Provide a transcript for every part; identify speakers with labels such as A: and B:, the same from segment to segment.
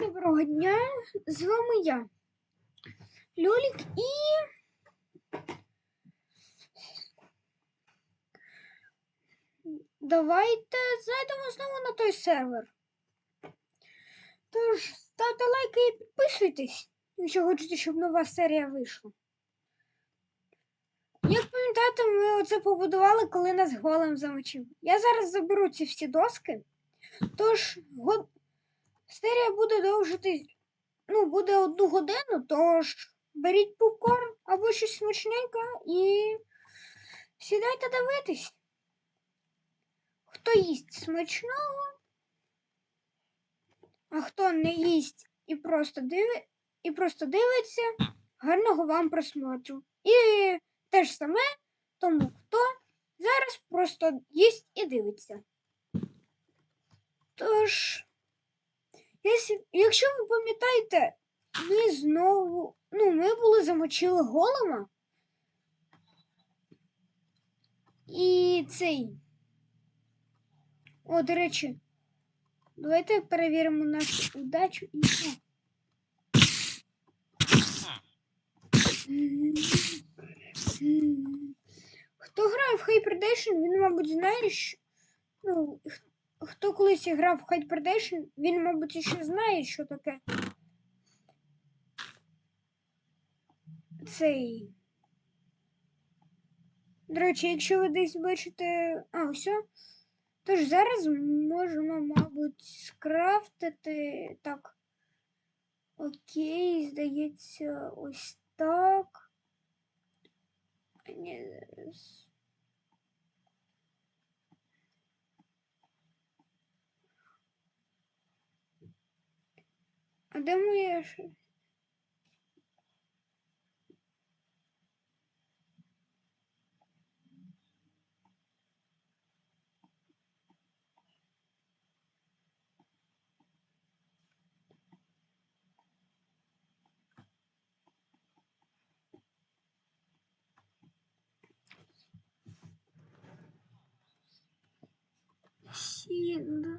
A: Доброго дня! З вами я, Льолік, і давайте зайдемо знову на той сервер. Тож, ставте лайки і підписуйтесь, якщо хочете, щоб нова серія вийшла. Як пам'ятаєте, ми оце побудували, коли нас голем замочив. Я зараз заберу ці всі доски. Тож, го- серія буде довжити, ну, буде одну годину, тож беріть попкорн або щось смачненьке і сідайте дивитись. Хто їсть смачного, а хто не їсть і просто, диви... і просто дивиться, гарного вам просмотру. І те ж саме тому, хто зараз просто їсть і дивиться. Тож. Якщо, ви пам'ятаєте, ми знову. Ну, ми були замочили голема. І цей. О, до речі, давайте перевіримо нашу удачу і. О. Хто грає в Hyperdation, він, мабуть, знає, що. Ну, хто колись грав в Hide Predation, він, мабуть, ще знає, що таке цей. До речі, якщо ви десь бачите. А, все. Тож зараз можемо, мабуть, скрафтити так. Окей, здається, ось так. Ні, зараз. А де моя ш- Сіда.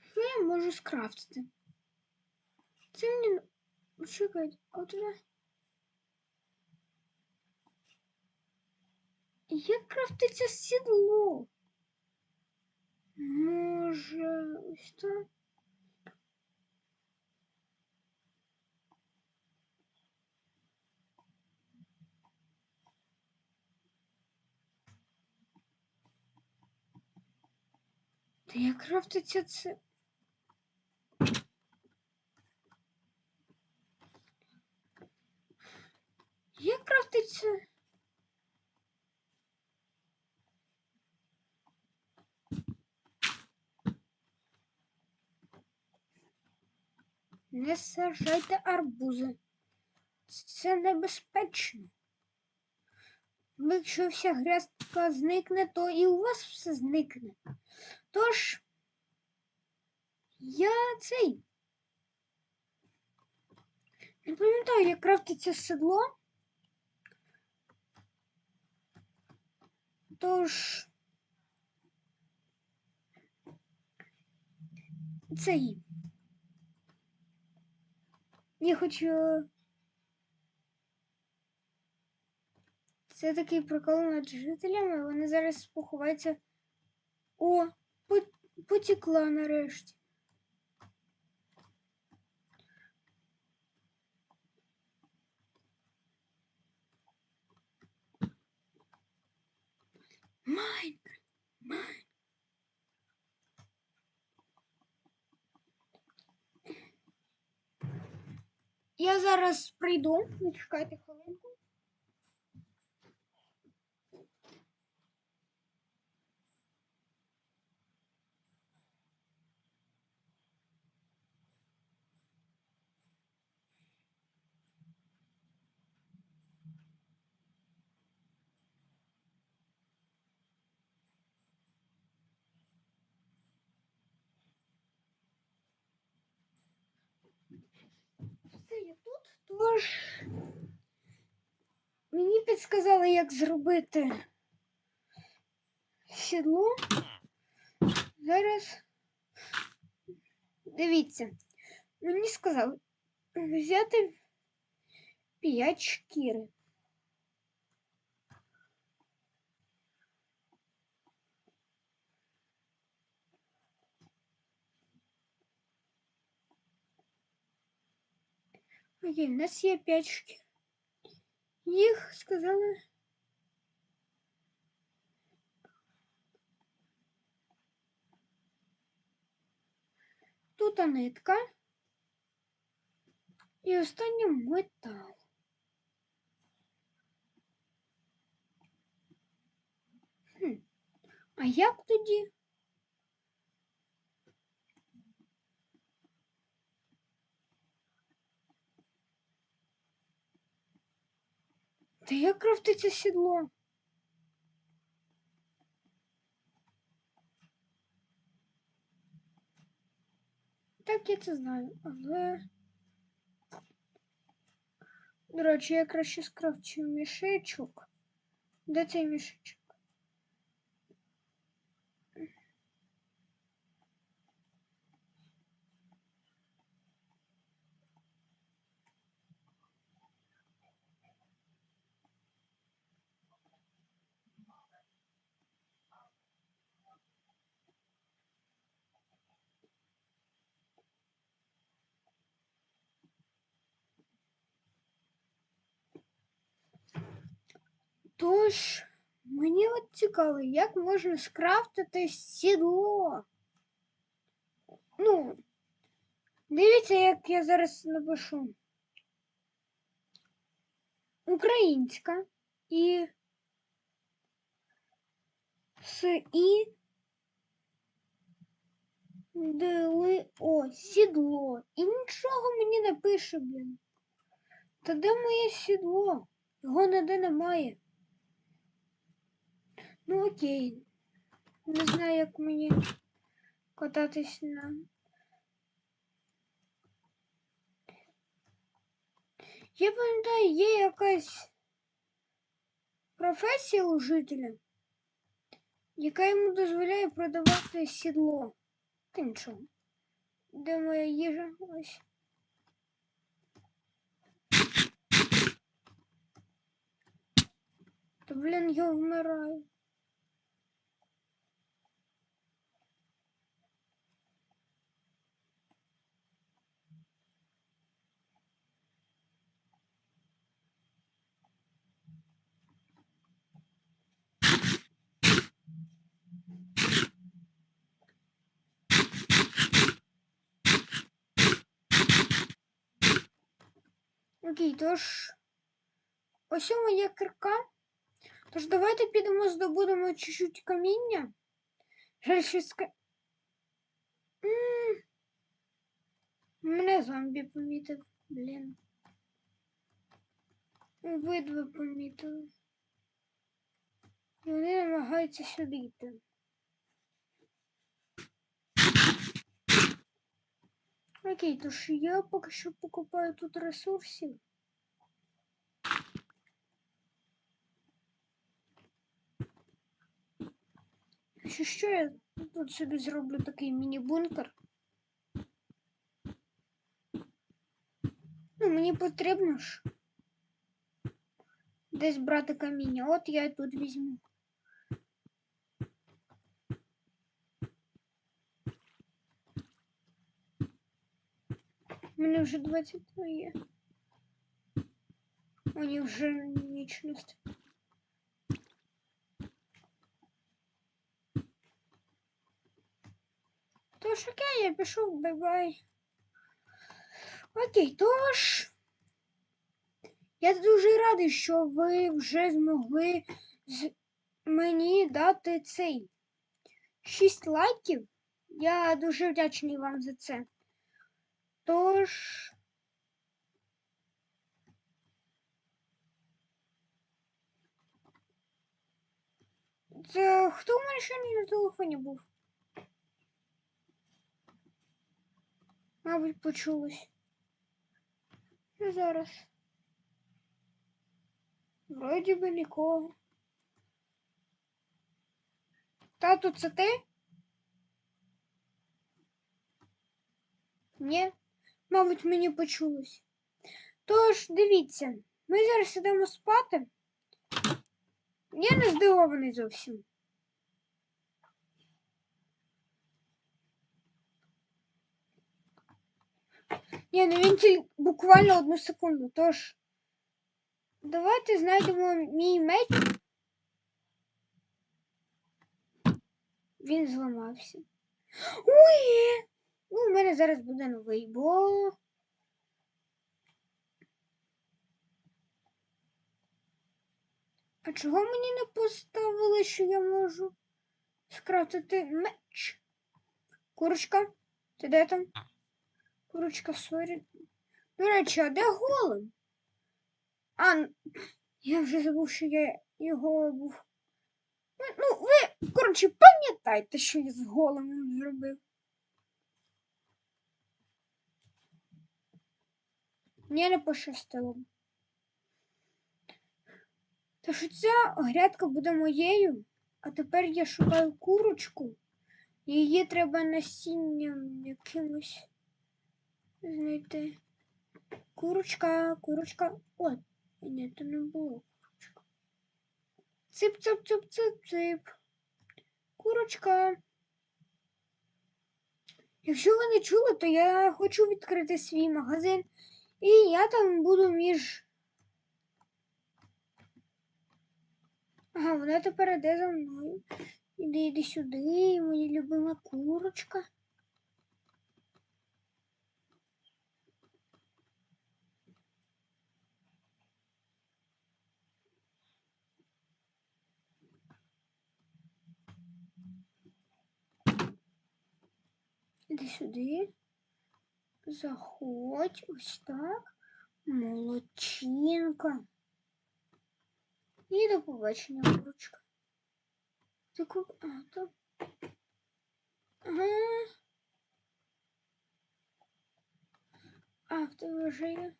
A: Що я можу скрафтити? Це мені. Чекайте, а вона. Як крафтиться сідло? Може, ось так? Та як крафтиться це? Як крафтиться? Не сажайте арбузи. Це небезпечно. Якщо вся грязка зникне, то і у вас все зникне. Тож я цей. Не пам'ятаю, як крафтиться седло. Тож. Цей. Я хочу. Це такий прикол над жителями. Вони зараз поховаються. О, по- потекла нарешті. Майнкрафт, Я зараз прийду, зачекайте хвилинку. Тут, тож мені підсказали, як зробити сідло. Зараз дивіться, мені сказали взяти 5 шкіри. Окей, у нас є 5 шкір. Їх сказали. Тут нитка. І останнє метал. Хм. А як тоді? Та як крафтиться сідло? Так, я це знаю, але. До речі, я краще скрафчу мішечок. Де цей мішечок? Тож, мені от цікаво, як можна скрафтити сідло. Ну, дивіться, як я зараз напишу. Українська і с і дели о сідло. І нічого мені не пише, блін. Та де моє сідло? Його ніде немає. Ну окей. Не знаю, як мені кататись на. Я пам'ятаю, є якась професія у жителя, яка йому дозволяє продавати сідло. Та нічого. Де моя їжа? Ось. Та блін, я вмираю. Окей, тож ось у моя кирка. Тож давайте підемо здобудемо чуть-чуть каміння. Жаль, що ска... М, Мене зомбі помітив, блін. Обидва помітили. Вони намагаються сюди йти. Окей, тож я поки що покупаю тут ресурсів. Що що я тут собі зроблю такий міні-бункер? Ну, мені потрібно ж десь брати каміння. От я і тут візьму. Мене вже 22 є. Вони вже ніч. Тож окей, я пішов, бай-бай. Окей, тож. Я дуже радий, що ви вже змогли з... мені дати цей 6 лайків. Я дуже вдячний вам за це. Тож. Це хто в мене ще не на телефоні був? Мабуть, почулось. Ну, зараз. Вроді би нікого. Тату, це ти? Ні, мабуть, мені почулось. Тож, дивіться, ми зараз ідемо спати. Я не здивований зовсім. Ні, ну він тільки буквально одну секунду. Тож, давайте знайдемо мій меч. Він зламався. Ой! Ну, у мене зараз буде новий, бо. А чого мені не поставили, що я можу скрафтити меч? Курочка, ти де там? Курочка, сорі. До речі, а де голим? А, я вже забув, що я його був. Ну, ви, коротше, пам'ятайте, що я з голим зробив. Мені не пощастило. Та що ця грядка буде моєю, а тепер я шукаю курочку. Її треба насінням якимось знайти. Курочка, курочка. О, ні, то не було курочка. Цип, цип, цип, цип, цип. Курочка. Якщо ви не чули, то я хочу відкрити свій магазин. І я там буду між. Ага, вона тепер іде за мною. Іди, іди сюди, моя любима курочка. Іди сюди. Заходь, ось так. Молодчинка. І до побачення, курочка. Ти ку... А, то... Ага. А, в тебе вже є.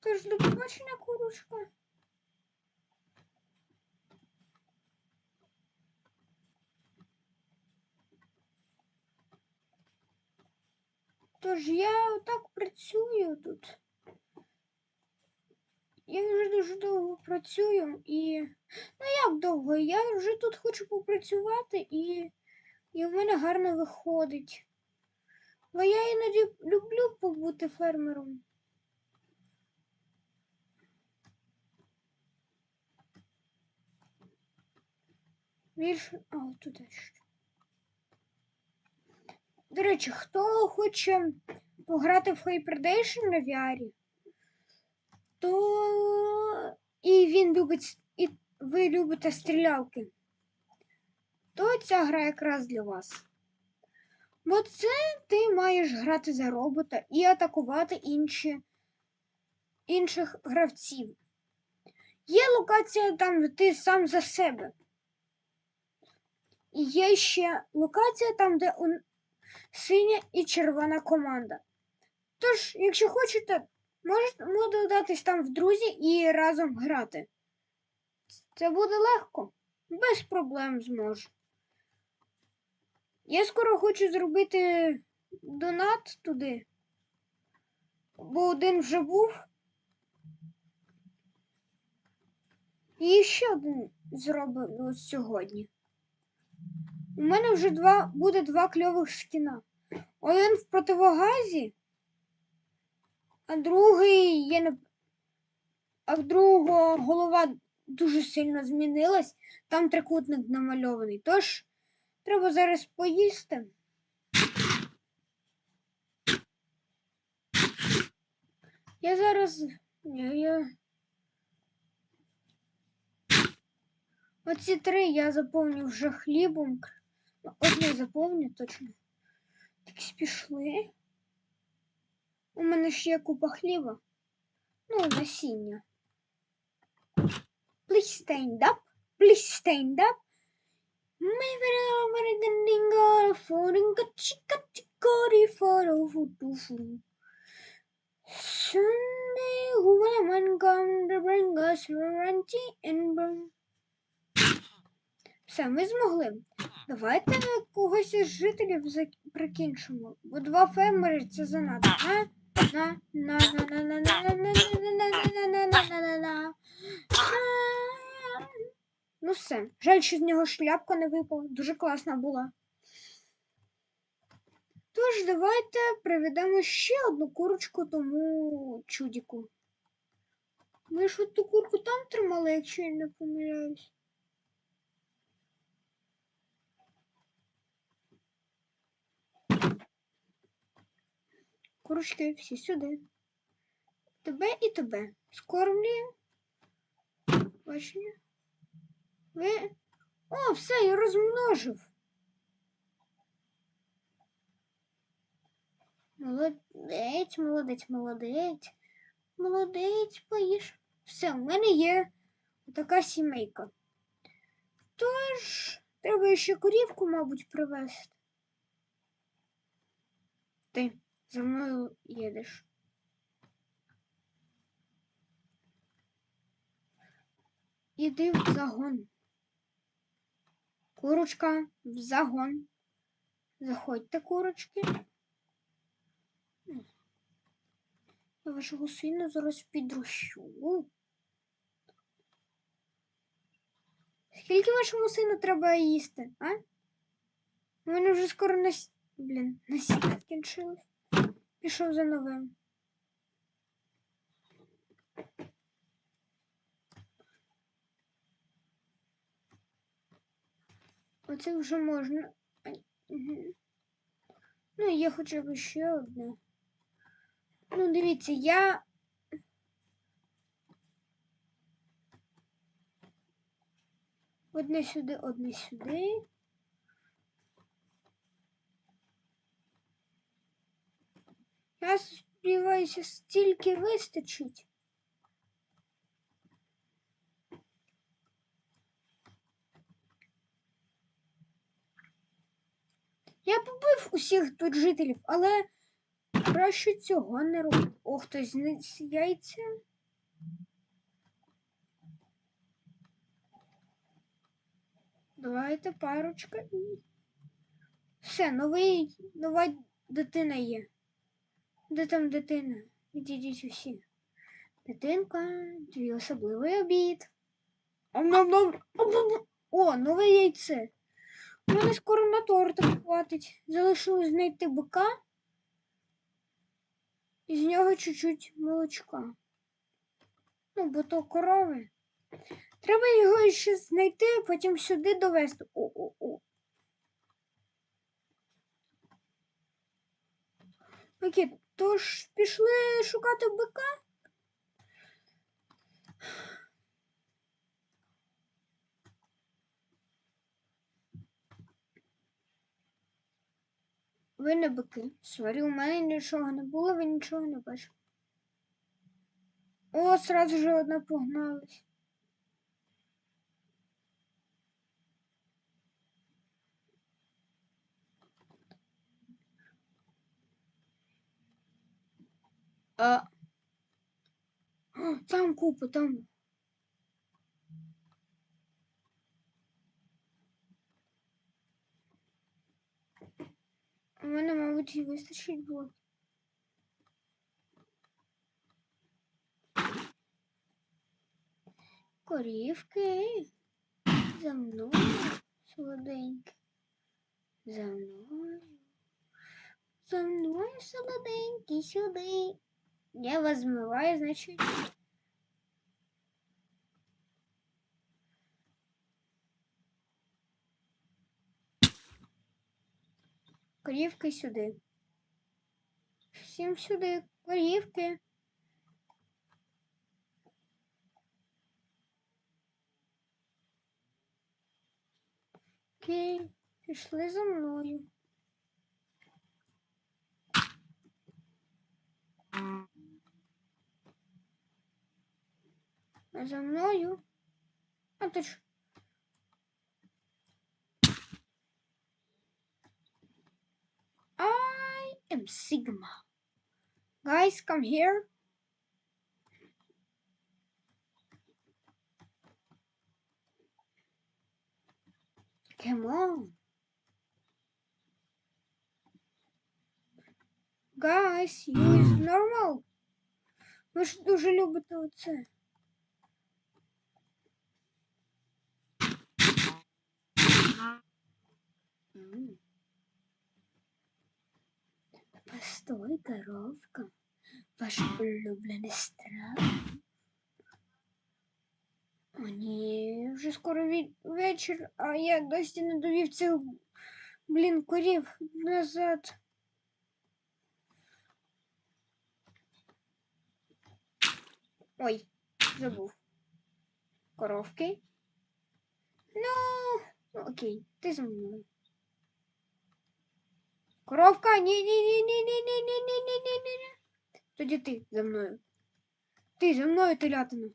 A: Тож до побачення, курочка. Тож я отак працюю тут. Я вже дуже довго працюю і. Ну як довго? Я вже тут хочу попрацювати і, і в мене гарно виходить. Бо я іноді люблю побути фермером. Більше. А, тут ще. До речі, хто хоче пограти в Hyperdation на VR, то і він любить, і ви любите стрілялки, то ця гра якраз для вас. Бо це ти маєш грати за робота і атакувати інші, інших гравців. Є локація там, де ти сам за себе. І є ще локація там, де синя і червона команда. Тож, якщо хочете, можете додатись там в друзі і разом грати. Це буде легко, без проблем зможу. Я скоро хочу зробити донат туди, бо один вже був. І ще один зроблю сьогодні. У мене вже два, буде два кльових скіна. Один в противогазі, а другий є не. А в другого голова дуже сильно змінилась. Там трикутник намальований. Тож треба зараз поїсти. Я зараз. Я, я... Оці три я заповню вже хлібом. Ну, Одне заповню точно. Так пішли. У мене ще є купа хліба. Ну, насіння. Please stand up. Please stand up. Sunday, who will a man come to bring us warranty and burn? Все, ми змогли. Давайте когось із жителів прикінчимо, бо два фермери це занадто. На, на, на, на, на, на, на, на, на, на, на, на. Ну все. Жаль, що з нього шляпка не випала. Дуже класна була. Тож, давайте приведемо ще одну курочку тому чудіку. Ми ж от ту курку там тримали, якщо я не помиляюсь. Курочки, всі сюди. Тебе і тебе. Скормлюємо. Бачення. Ви. О, все, я розмножив. Молодець, молодець, молодець. Молодець, поїж. Все, в мене є така сімейка. Тож, треба ще корівку, мабуть, привезти. Ти за мною їдеш. Іди в загон. Курочка в загон. Заходьте, курочки. Я вашого сина зараз підрощу. Скільки вашому сину треба їсти, а? У мене вже скоро нас... Блін, насіння скінчилось. Пішов за новим. Оце вже можна. Ну, є хоча б ще одне. Ну, дивіться, я. Одне сюди, одне сюди. Я сподіваюся, стільки вистачить. Я побив усіх тут жителів, але краще цього не робити. О, хтось зніс яйця. Давайте парочка. Все, новий, нова дитина є. Де там дитина? Відійдіть усі. Дитинка, твій особливий обід. О, нове яйце. У мене скоро на тортик хватить. Залишилось знайти бика. І з нього чуть-чуть молочка. Ну, бо то корови. Треба його ще знайти, потім сюди довести. О-о-о. Окей, тож пішли шукати бика. Ви не бики. Сорі, у мене нічого не було, ви нічого не бачили. О, сразу же одна погналась. А... Там купа, там. У мене, мабуть, і вистачить було. Корівки. За мною, солоденькі. За мною. За мною, солоденькі, сюди. Я вас змиваю, значить. Корівки сюди. Всім сюди, корівки. Окей, пішли за мною. За мною. А то ж. I am Sigma. Guys, come here. Come on. Guys, you is normal? Ви ж дуже любите оце. Постой, коровка. Ваш улюблений страв. О, ні, вже скоро вечір, а я досі не довів цих, блін, корів назад. Ой, забув. Коровки. Ну, окей, ти за мною. Коровка, ні, ні, ні, ні, ні, ні, ні, ні, ні, ні, ні. Тоді ти за мною. Ти за мною, телятина.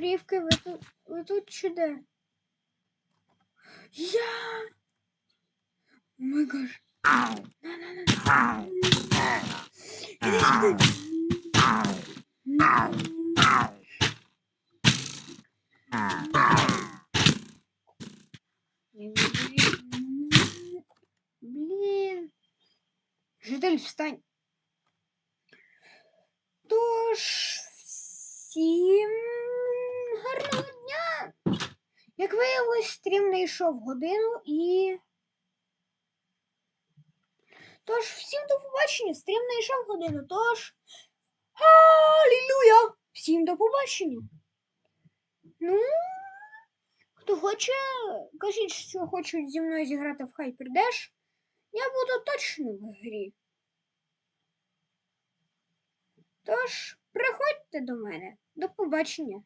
A: Рівки, ви тут, ви тут чи де? Я! О май гаш. На-на-на. Іди сюди. Блін. Житель, встань. Тож, всім Гарного дня. Як виявилось, стрім не йшов годину і. Тож, всім до побачення. Стрім не йшов годину. Тож. Алілуя! Всім до побачення. Ну, хто хоче, кажіть, що хочуть зі мною зіграти в Hyper Dash, я буду точно в грі. Тож, приходьте до мене. До побачення.